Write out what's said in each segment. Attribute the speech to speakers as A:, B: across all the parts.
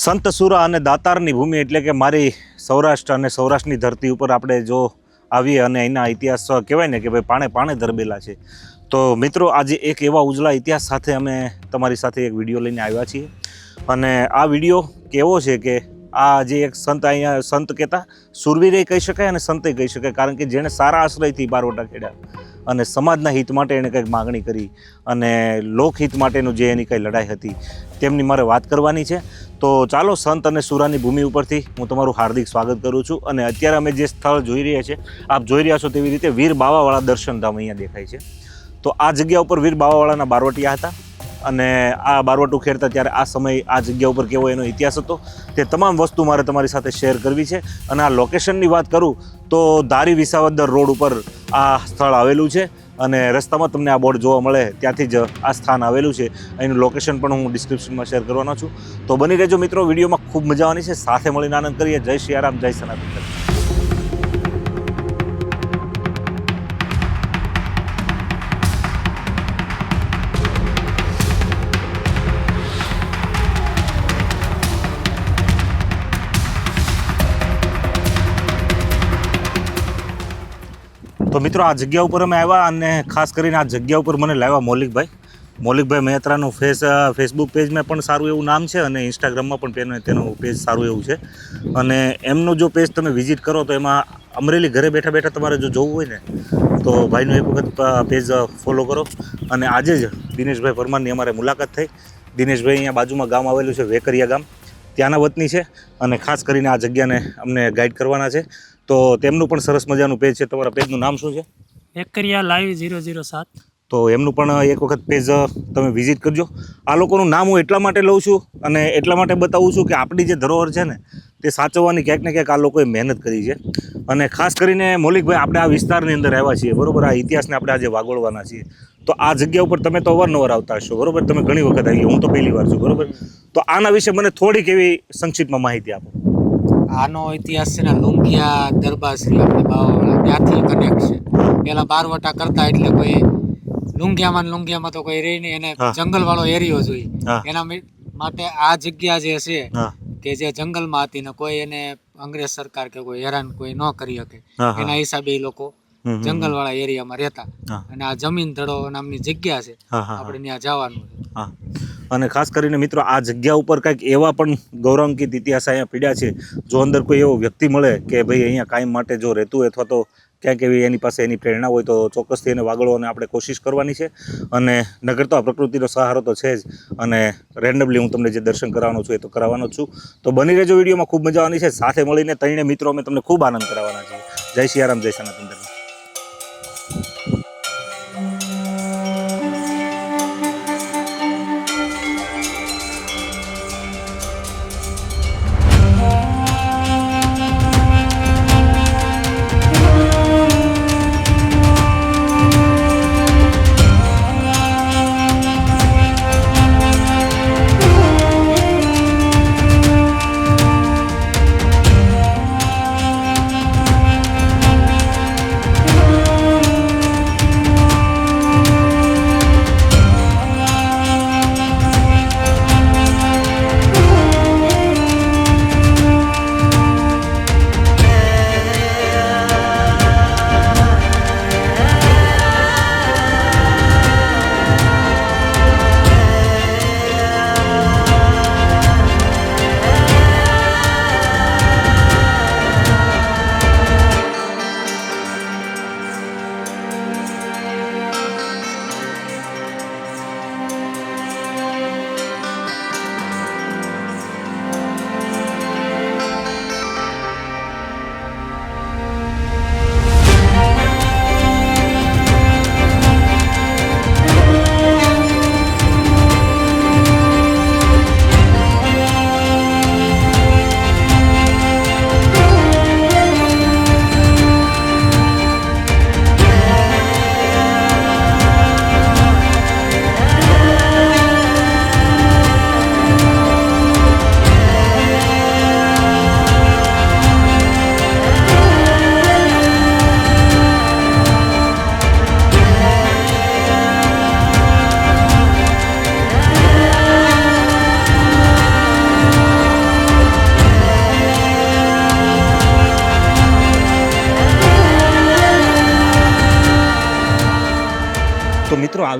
A: સંત સુરા અને દાતારની ભૂમિ એટલે કે મારી સૌરાષ્ટ્ર અને સૌરાષ્ટ્રની ધરતી ઉપર આપણે જો આવીએ અને એના ઇતિહાસ કહેવાય ને કે ભાઈ પાણે પાણે ધરબેલા છે. તો મિત્રો, આજે એક એવા ઉજળા ઇતિહાસ સાથે અમે તમારી સાથે એક વીડિયો લઈને આવ્યા છીએ. અને આ વીડિયો કેવો છે કે આ જે એક સંત અહીંયા સંત કહેતા, સુરવીરે કહી શકાય અને સંતે કહી શકાય, કારણ કે જેણે સારા આશ્રયથી બારવટા ખેડ્યા. અને સમાજના હિત માટે એણે કંઈક માગણી કરી અને લોકહિત માટેનું જે એની કંઈ લડાઈ હતી તેમની મારે વાત કરવાની છે. તો ચાલો સંત અને સુરાની ભૂમિ ઉપરથી હું તમારું હાર્દિક સ્વાગત કરું છું અને અત્યારે અમે જે સ્થળ જોઈ રહ્યા છે, આપ જોઈ રહ્યા છો તેવી રીતે વીર બાવાવાળા દર્શન ધામ અહીંયા દેખાય છે. તો આ જગ્યા ઉપર વીર બાવાવાળાના બારવટિયા હતા. અને આ બારવટ ખેડતા ત્યારે આ સમય આ જગ્યા ઉપર કેવો એનો ઇતિહાસ હતો, તે તમામ વસ્તુ મારે તમારી સાથે શેર કરવી છે. અને આ લોકેશનની વાત કરું તો ધારી વિસાવદર રોડ ઉપર આ સ્થળ આવેલું છે અને રસ્તામાં તમને આ બોર્ડ જોવા મળે, ત્યાંથી જ આ સ્થાન આવેલું છે. એનું લોકેશન પણ હું ડિસ્ક્રિપ્શનમાં શેર કરવાનો છું. તો બની રહેજો મિત્રો, વિડીયોમાં ખૂબ મજા આવવાની છે. સાથે મળીને આનંદ કરીએ. જય શ્રી આરામ જય સનાતન તો મિત્રો આ જગ્યા ઉપર અમે આવ્યા અને ખાસ કરીને આ જગ્યા ઉપર મને લાવ્યા મૌલિકભાઈ. મૌલિકભાઈ મહેત્રાનું ફેસ ફેસબુક પેજમાં પણ સારું એવું નામ છે અને ઇન્સ્ટાગ્રામમાં પણ તેનું તેનું પેજ સારું એવું છે. અને એમનું જો પેજ તમે વિઝિટ કરો તો એમાં અમરેલી ઘરે બેઠા બેઠા તમારે જો જોવું હોય ને, તો ભાઈનું એક વખત પેજ ફોલો કરો. અને આજે જ દિનેશભાઈ પરમારની અમારે મુલાકાત થઈ. દિનેશભાઈ અહીંયા બાજુમાં ગામ આવેલું છે, વેકરિયા ગામ. ત્યાંના વતની છે અને ખાસ કરીને આ જગ્યાને અમને ગાઈડ કરવાના છે. તો તેમનું પણ સરસ મજાનું પેજ છે. તમારા પેજનું નામ શું છે?
B: એકરિયા લાઈવ ઝીરો ઝીરો સાત.
A: તો એમનું પણ એક વખત પેજ તમે વિઝિટ કરજો. આ લોકોનું નામ હું એટલા માટે લઉં છું અને એટલા માટે બતાવું છું કે આપણી જે ધરોહર છે ને તે સાચવવાની ક્યાંક ને ક્યાંક આ લોકોએ મહેનત કરી છે. અને ખાસ કરીને મૌલિકભાઈ આપણે આ વિસ્તારની અંદર આવ્યા છીએ બરોબર? આ ઇતિહાસને આપણે આજે વાગોળવાના છીએ. તો આ જગ્યા ઉપર તમે તો અવારનવાર આવતા હશો બરાબર? તમે ઘણી વખત આવી હું તો પહેલી વાર છું બરોબર? તો આના વિશે મને થોડીક એવી સંક્ષિપ્તમાં માહિતી આપો.
B: આનો ઇતિહાસ છે ને લુંગિયા દરબાર શ્રી આપણે બાવાવાળા ત્યાંથી કનેક્ટ છે. પેલા બારવટા કરતા એટલે કોઈ લુંગિયામાં લુંગિયામાં તો કોઈ રહી નહીં. એને
A: હા.
B: જંગલ વાળો એરિયો
A: જોઈ.
B: એના માટે આ જગ્યા જે છે કે જે જંગલમાં હતી ને કોઈ એને અંગ્રેજ સરકાર કે કોઈ હેરાન કોઈ ન કરી શકે. એના હિસાબે એ લોકો જંગલ વાળા એરિયામાં રહેતા. અને આ જમીન ધડો નામની જગ્યા છે. આપણે ત્યાં જવાનું છે.
A: અને ખાસ કરીને મિત્રો આ જગ્યા ઉપર કંઈક એવા પણ ગૌરવાંકિત ઇતિહાસ અહીંયા પીડ્યા છે, જો અંદર કોઈ એવો વ્યક્તિ મળે કે ભાઈ અહીંયા કાયમ માટે જો રહેતું હોય અથવા તો ક્યાંક એવી એની પાસે એની પ્રેરણા હોય તો ચોક્કસથી એને વાગળવાની આપણે કોશિશ કરવાની છે. અને નગર તો આ પ્રકૃતિનો સહારો તો છે જ. અને રેન્ડમલી હું તમને જે દર્શન કરાવવાનો છું એ તો કરાવવાનો છું. તો બની રહેજો વિડીયોમાં, ખૂબ મજા આવવાની છે. સાથે મળીને ત્રણે મિત્રો અમે તમને ખૂબ આનંદ કરાવવાના છીએ. જય સિયારામ જય સનાતન ધર્મ.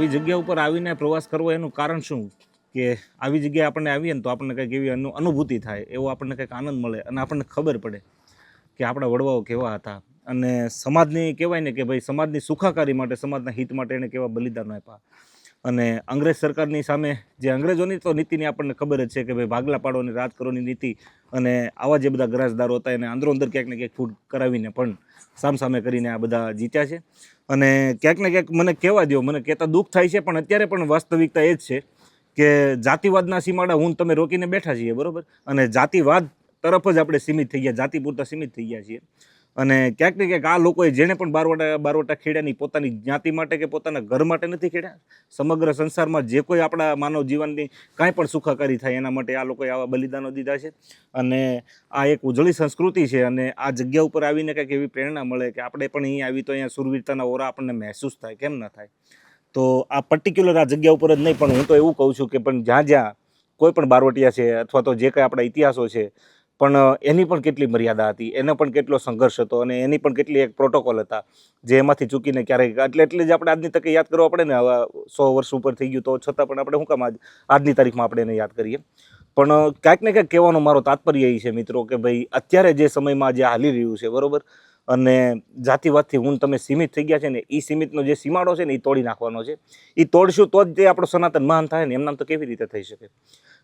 A: આવી જગ્યા ઉપર આવીને પ્રવાસ કરવો એનું કારણ શું? કે આવી જગ્યાએ આપણને આવીએ ને તો આપણને કંઈક એવી અનુભૂતિ થાય, એવો આપણને કંઈક આનંદ મળે અને આપણને ખબર પડે કે આપણા વડવાઓ કેવા હતા. અને સમાજની કહેવાય ને કે ભાઈ સમાજની સુખાકારી માટે, સમાજના હિત માટે એણે કેવા બલિદાનો આપ્યા. અને અંગ્રેજ સરકારની સામે જે અંગ્રેજોની તો નીતિની આપણને ખબર જ છે કે ભાઈ ભાગલા પાડવાની, રાજ કરોની નીતિ અને આવા જે બધા ગરાજદારો હતા એને અંદરો અંદર ક્યાંક ને ક્યાંક ફૂટ કરાવીને પણ સામસામે કરીને આ બધા જીત્યા છે. અને ક્યાંક ને ક્યાંક મને કહેવા દો મને કહેતા દુઃખ થાય છે, પણ અત્યારે પણ વાસ્તવિકતા એ જ છે કે જાતિવાદના સીમાડા હું તમે રોકીને બેઠા છીએ, બરોબર? અને જાતિવાદ તરફ જ આપણે સીમિત થઈ ગયા જાતિ પૂરતા સીમિત થઈ ગયા છીએ. અને ક્યાંક ને ક્યાંક આ લોકોએ જેણે પણ બારવટા બારવટા નહીં પોતાની જ્ઞાતિ માટે કે પોતાના ઘર માટે નથી ખેડ્યા, સમગ્ર સંસારમાં જે કોઈ આપણા માનવ જીવનની કાંઈ પણ સુખાકારી થાય એના માટે આ લોકોએ આવા બલિદાનો દીધા છે. અને આ એક ઉજળી સંસ્કૃતિ છે અને આ જગ્યા ઉપર આવીને કંઈક એવી પ્રેરણા મળે કે આપણે પણ અહીં આવી તો અહીંયા સુરવીરતાના ઓરા આપણને મહેસૂસ થાય, કેમ ન થાય? તો આ પર્ટિક્યુલર આ જગ્યા ઉપર જ નહીં, પણ હું તો એવું કહું છું કે પણ જ્યાં જ્યાં કોઈ પણ બારવટિયા છે અથવા તો જે કંઈ આપણા ઇતિહાસો છે પણ એની પણ કેટલી મર્યાદા હતી, એનો પણ કેટલો સંઘર્ષ હતો અને એની પણ કેટલી એક પ્રોટોકોલ હતા, જે એમાંથી ચૂકીને ક્યારેક, એટલે એટલે જ આપણે આજની તકે યાદ કરવા પડે ને હવે સો વર્ષ ઉપર થઈ ગયું તો છતાં પણ આપણે શું કામ આજ, આજની તારીખમાં આપણે એને યાદ કરીએ. પણ ક્યાંક ને ક્યાંક કહેવાનો મારો તાત્પર્ય એ છે મિત્રો કે ભાઈ, અત્યારે જે સમયમાં જે હાલી રહ્યું છે, બરોબર? અને જાતિવાદથી હું તમે સીમિત થઈ ગયા છે ને એ સીમિતનો જે સીમાડો છે ને એ તોડી નાખવાનો છે. એ તોડશું તો જ તે આપણો સનાતન મહાન થાય ને, એમનામ તો કેવી રીતે થઈ શકે?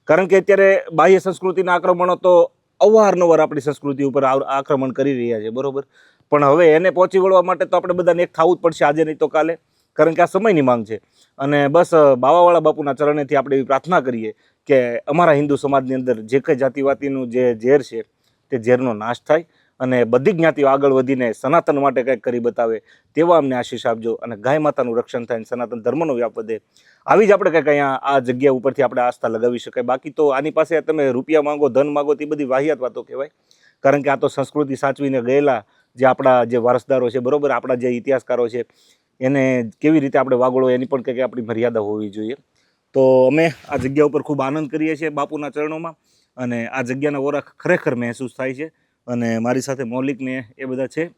A: કારણ કે અત્યારે બાહ્ય સંસ્કૃતિના આક્રમણો તો અવારનવાર આપણી સંસ્કૃતિ ઉપર આક્રમણ કરી રહ્યા છે, બરોબર? પણ હવે એને પહોંચી વળવા માટે તો આપણે બધાને એક થવું જ પડશે આજે નહીં તો કાલે, કારણ કે આ સમયની માંગ છે. અને બસ બાવાવાળા બાપુના ચરણેથી આપણે એવી પ્રાર્થના કરીએ કે અમારા હિન્દુ સમાજની અંદર જે કંઈ જાતિવાતીનું જે ઝેર છે, તે ઝેરનો નાશ થાય અને બધી જ્ઞાતિઓ આગળ વધીને સનાતન માટે કંઈક કરી બતાવે તેવા અમને આશીષ આપજો અને ગાય માતાનું રક્ષણ થાય અને સનાતન ધર્મનો વ્યાપ વધે. આવી જ આપણે કંઈક અહીંયા આ જગ્યા ઉપરથી આપણે આસ્થા લગાવી શકાય. બાકી તો આની પાસે તમે રૂપિયા માંગો, ધન માંગો, તે બધી વાહિયાત વાતો કહેવાય. કારણ કે આ તો સંસ્કૃતિ સાચવીને ગયેલા જે આપણા જે વારસદારો છે, બરાબર? આપણા જે ઇતિહાસકારો છે, એને કેવી રીતે આપણે વાગોળો એની પણ કંઈક આપણી મર્યાદા હોવી જોઈએ. તો અમે આ જગ્યા ઉપર ખૂબ આનંદ કરીએ છીએ બાપુના ચરણોમાં અને આ જગ્યાના ઓરા ખરેખર મહેસૂસ થાય છે. અને મારી સાથે મૌલિક ને એ બધા છે.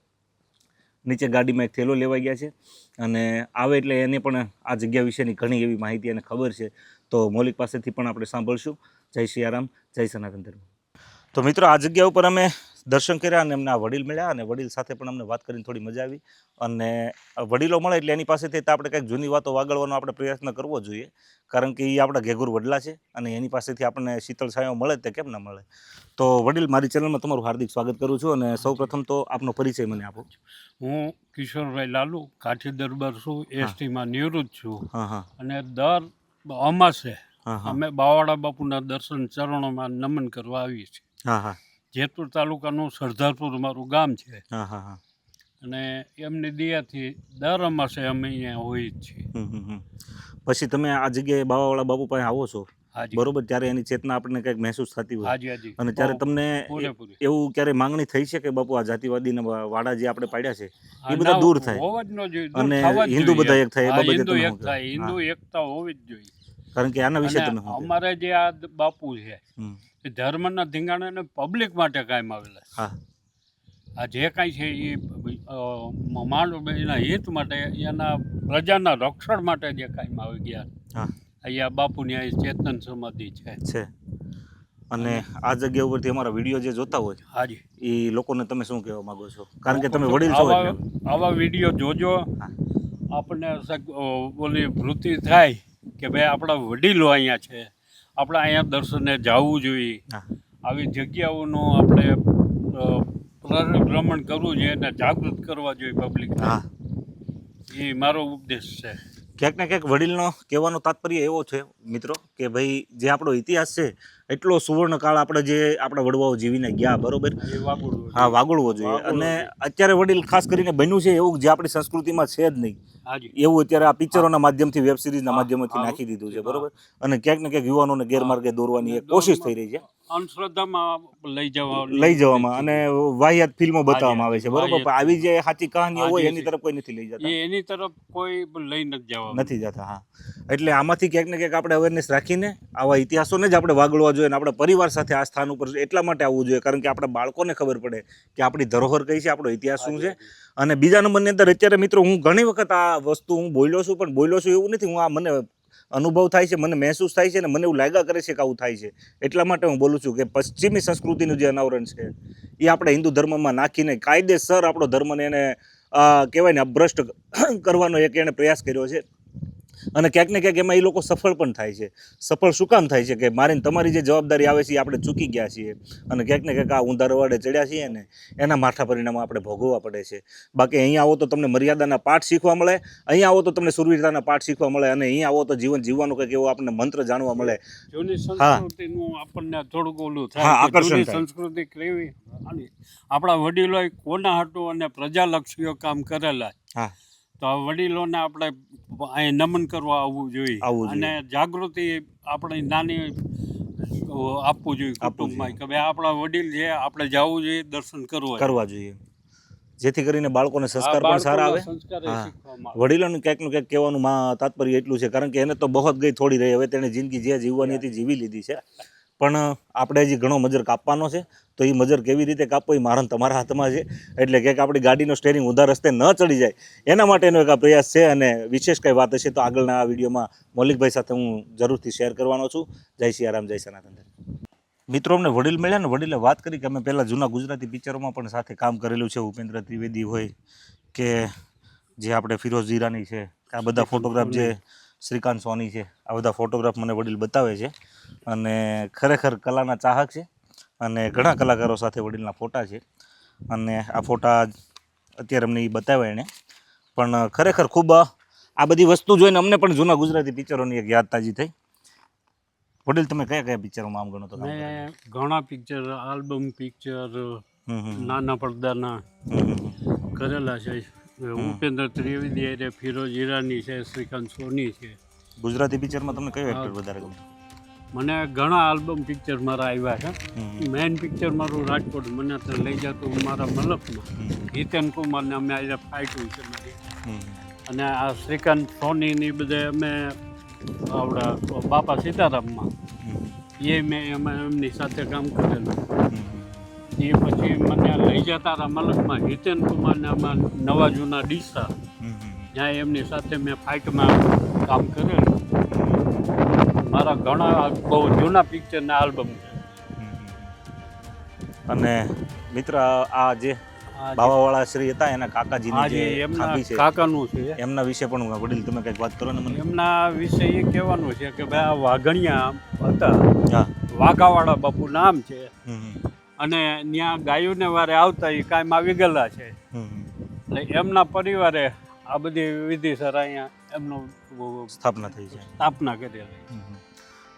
A: નીચે ગાડીમાં એક થેલો લેવાઈ ગયા છે અને આવે એટલે એને પણ આ જગ્યા વિશેની ઘણી એવી માહિતી એને ખબર છે. તો મૌલિક પાસેથી પણ આપણે સાંભળશું. જય સિયારામ જય સનાતન ધર્મ. તો મિત્રો, આ જગ્યા ઉપર અમે દર્શન કર્યા અને એમના વડીલ મળ્યા અને વડીલ સાથે પણ અમને વાત કરીને થોડી મજા આવી. અને વડીલો મળે એટલે એની પાસેથી તો આપણે કંઈક જૂની વાતો વાગળવાનો આપણે પ્રયત્ન કરવો જોઈએ. કારણ કે એ આપણા ઘેઘુર વડલા છે અને એની પાસેથી આપણને શીતળ છાયો મળે તે કેમ ના મળે? તો વડીલ મારી ચેનલમાં તમારું હાર્દિક સ્વાગત કરું છું અને સૌપ્રથમ તો આપનો પરિચય મને આપો.
C: હું કિશોરભાઈ લાલુ કાઠી દરબાર છું એસટીમાં નિવૃત્ત છું.
A: હા હા.
C: અને દર અમાસે અમે બાવાડા બાપુના દર્શન ચરણોમાં નમન કરવા આવીએ છીએ.
A: હા હા.
C: જેતપુર તાલુકાનું સરદારપુર મારું ગામ છે. અને એમની દયાથી દર અમાસે અમે અહીંયા હોઈએ જ છીએ.
A: પછી તમે આ જગ્યાએ બાવાવાળા બાપુ પાસે આવો છો? બરોબર ત્યારે એની ચેતના આપણને કંઈક મહેસૂસ થતી હોય. અને ત્યારે તમને એવું ક્યારે માંગણી થઈ છે કે બાપુ આ જાતિવાદી વાડા જે આપણે પાડ્યા છે
C: એ
A: બધા દૂર થાય. અને હિન્દુ બધા એક થાય એ બાબતે
C: હિન્દુ એકતા હોવી જ જોઈએ.
A: કારણ કે આના વિશે તમે
C: અમારે જે આ બાપુ છે એ ધર્મના ધીંગાણાને પબ્લિક માટે કાયમ આવેલા
A: હા.
C: આ જે કાંઈ છે એ માનવ એના હિત માટે એના પ્રજાના રક્ષણ માટે જે કાયમ આવી ગયા
A: હા.
C: અહીંયા બાપુની આ ચેતન સમાધિ છે.
A: અને આ જગ્યા ઉપરથી અમારા વીડિયો જે જોતા હોય
C: હાજી.
A: એ લોકોને તમે શું કહેવા માંગો છો? કારણ કે તમે વડીલ છો
C: આવા વીડિયો જોજો. આપણને ઓલી વૃત્તિ થાય કે ભાઈ આપણા વડીલો અહીંયા છે. આપણે અહીંયા દર્શને જવું જોઈએ. આવી જગ્યાઓનું આપણે ભ્રમણ કરવું જોઈએ અને જાગૃત કરવા જોઈએ પબ્લિક
A: હા.
C: એ મારો ઉપદેશ છે.
A: ક્યાંક ને ક્યાંક વડીલનો કહેવાનો તાત્પર્ય એવો છે મિત્રો કે ભાઈ જે આપણો ઇતિહાસ છે એટલો સુવર્ણકાળ આપણે જે આપણા વડવાઓ જીવીને ગયા બરોબર? હા વાગોળવો જોઈએ. અને અત્યારે વડીલ ખાસ કરીને બન્યું છે એવું જે આપણી સંસ્કૃતિમાં છે જ નહીં. એવું અત્યારે આ પિક્ચરોના માધ્યમથી વેબ સિરીઝના માધ્યમથી નાખી દીધું છે બરાબર? અને ક્યાંક ને ક્યાંક યુવાનોને ગેરમાર્ગે દોરવાની એક કોશિશ થઈ રહી છે.
C: અંધશ્રદ્ધામાં લઈ જવા
A: લઈ જવામાં અને વાહિયાત ફિલ્મો બતાવવામાં આવે છે. બરોબર? પણ આવી જે સાચી કહાનીઓ હોય એની તરફ કોઈ નથી લઈ જતા.
C: એની તરફ કોઈ લઈ નથી જવા.
A: નથી જતા હા. એટલે આમાંથી ક્યાંક ને ક્યાંક આપણે અવેરનેસ રાખીને આવા ઇતિહાસોને જ આપણે વાગળવા જોઈએ અને આપણે પરિવાર સાથે આ સ્થાન ઉપર એટલા માટે આવવું જોઈએ કારણ કે આપણા બાળકોને ખબર પડે કે આપણી ધરોહર કઈ છે આપણો ઇતિહાસ શું છે. અને બીજા નંબરની અંદર અત્યારે મિત્રો હું ઘણી વખત આ વસ્તુ હું બોલ્યો છું પણ બોલ્યો છું એવું નથી. હું આ મને અનુભવ થાય છે, મને મહેસૂસ થાય છે ને મને એવું લાગ્યા કરે છે કે આવું થાય છે. એટલા માટે હું બોલું છું કે પશ્ચિમી સંસ્કૃતિનું જે અનાવરણ છે, એ આપણે હિન્દુ ધર્મમાં નાખીને કાયદેસર આપણો ધર્મને એને કહેવાય ને, અભ્રષ્ટ કરવાનો એક એણે પ્રયાસ કર્યો છે. અને ક્યાંક ને ક્યાંક એમાં એ લોકો સફળ પણ થાય છે. સફળ શું કામ થાય છે કે મારે તમારી જે જવાબદારી આવે છે એ આપણે ચૂકી ગયા છીએ અને ક્યાંક ને ક્યાંક આ ઊંધા રવાડે ચડ્યા છીએ ને એના માઠા પરિણામો આપણે ભોગવવા પડે છે. બાકી અહીંયા આવો તો તમને મર્યાદાના પાઠ શીખવા મળે અહીંયા આવો તો તમને સુરવીરતાના પાઠ શીખવા મળે અને અહીંયા આવો તો જીવન જીવવાનો કંઈક એવો આપણને મંત્ર જાણવા મળે. હા.
C: આપણને થોડુંક ઓલું થાય
A: આકર્ષણ
C: સંસ્કૃતિ કેવી? આપણા વડીલોએ કોના હાટું અને પ્રજાલક્ષીઓ કામ કરેલા?
A: હા.
C: તો વડીલોને આપણે અહીં નમન કરવા આવવું જોઈએ. અને જાગૃતિ આપણે નાની આપવું જોઈએ કુટુંબમાં કે ભાઈ આપણા વડીલ છે આપણે જવું જોઈએ દર્શન કરવા
A: કરવા જોઈએ. જેથી કરીને બાળકોને સંસ્કાર પણ સારા આવે. વડીલોનું ક્યાંકનું ક્યાંક કહેવાનું તાત્પર્ય એટલું છે કારણ કે એને તો બહોત ગઈ થોડી રહી. હવે તેણે જિંદગી જે જીવવાની હતી જીવી લીધી છે. પણ આપણે હજી ઘણો મજર કાપવાનો છે તો એ મજર કેવી રીતે કાપવો એ મારણ તમારા હાથમાં છે. એટલે કે આપણી ગાડીનો સ્ટેરિંગ ઊંધા રસ્તે ન ચડી જાય એના માટેનો એક આ પ્રયાસ છે અને વિશેષ કંઈ વાત હશે તો આગળના આ વિડીયોમાં મૌલિકભાઈ સાથે હું જરૂરથી શેર કરવાનો છું. જય સિયારામ જય સનાતન મિત્રો અમને વડીલ મળ્યા ને વડીલે વાત કરી કે અમે પહેલાં જૂના ગુજરાતી પિક્ચરોમાં પણ સાથે કામ કરેલું છે. ઉપેન્દ્ર ત્રિવેદી હોય કે જે આપણે ફિરોઝ જીરાની છે આ બધા ફોટોગ્રાફ જે શ્રીકાંત સોની છે. આ બધા ફોટોગ્રાફ મને વડીલ બતાવે છે. અને ખરેખર કલાના ચાહક છે અને ઘણા કલાકારો સાથે વડીલના ફોટા છે. અને આ ફોટા અત્યારે અમને એ બતાવ્યા એણે પણ ખરેખર ખૂબ આ બધી વસ્તુ જોઈને અમને પણ જૂના ગુજરાતી પિક્ચરોની એક યાદ તાજી થઈ. વડીલ તમે કયા કયા પિક્ચરોમાં આમ ગણો તો?
C: મેં ઘણા પિક્ચર આલ્બમ પિક્ચર નાના પડદાના કરેલા છે. ઉપેન્દ્ર ત્રિવેદી છે ફિરોજ ઈરાની છે શ્રીકાંત સોની છે.
A: ગુજરાતી પિક્ચરમાં તમને કયો એક્ટર વધારે ગમે
C: મને ઘણા આલ્બમ પિક્ચર મારા આવ્યા છે. મેઇન પિક્ચર મારું રાજકોટ મને તો લઈ જતું મારા મલકમાં. હિતેન કુમારને અમે આજે ફાઇટું છે મારી. અને આ શ્રીકાંત સોનીની બધે અમે આવડા બાપા સીતારામમાં. એ મેં એમાં એમની સાથે કામ કરેલું. એ પછી મને લઈ જતા હતા મલકમાં. હિતેન કુમારના નવા જૂના ડીસા. જ્યાં એમની સાથે મેં ફાઇટમાં કામ કરેલું. મારા ઘણા બહુ જૂના પિક્ચરના આલ્બમ છે
A: અને મિત્ર આ જે બાવાવાળા શ્રી હતા એના કાકાજીની
C: જે એમના
A: ખાબી છે
C: કાકાનું છે.
A: એમના વિશે પણ વડીલ તમે કંઈક વાત કરો ને મને.
C: એમના વિશે એ કહેવાનું છે કે ભાઈ આ વાઘણિયા હતા. વાઘાવાળા બાપુ નામ છે. અને ત્યાં ગાયોને વારે આવતા એ કાયમ આવી ગયેલા છે. એટલે એમના પરિવારે આ બધી વિધિસર અહીંયા એમનું
A: સ્થાપના થઈ છે.
C: સ્થાપના કરેલી.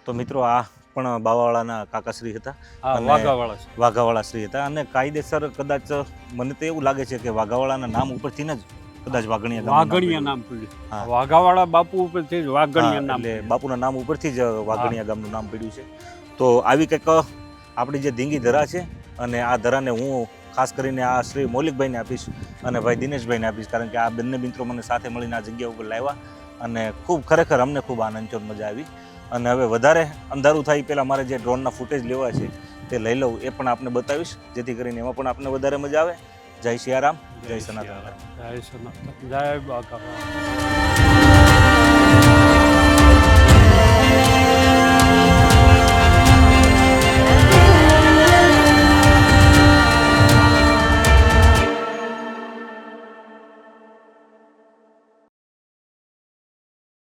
A: તો મિત્રો આ પણ બાવાવાળાના કાકાશ્રી હતા
C: વાઘાવાળા
A: વાઘાવાળા શ્રી હતા અને કાયદેસર કદાચ મને તો એવું લાગે છે કે વાઘાવાળાના નામ ઉપરથી જ કદાચ વાઘણિયા
C: વાઘણીયા
A: નામ
C: પડ્યું. વાઘાવાળા બાપુ ઉપરથી જ વાઘણિયા નામ
A: એટલે બાપુના નામ ઉપરથી જ વાઘણિયા ગામનું નામ પડ્યું છે. તો આવી કંઈક આપણી જે ધીંગી ધરા છે અને આ ધરાને હું ખાસ કરીને આ શ્રી મૌલિકભાઈને આપીશ અને ભાઈ દિનેશભાઈને આપીશ કારણ કે આ બંને મિત્રો મને સાથે મળીને આ જગ્યા ઉપર લાવ્યા અને ખૂબ ખરેખર અમને ખૂબ આનંદ થયો મજા આવી. અને હવે વધારે અંધારું થાય પહેલાં મારે જે ડ્રોનના ફૂટેજ લેવા છે તે લઈ લઉં એ પણ આપને બતાવીશ. જેથી કરીને એમાં પણ આપને વધારે મજા આવે. જય સિયારામ જય સનાતન
C: જય સનાતન. જય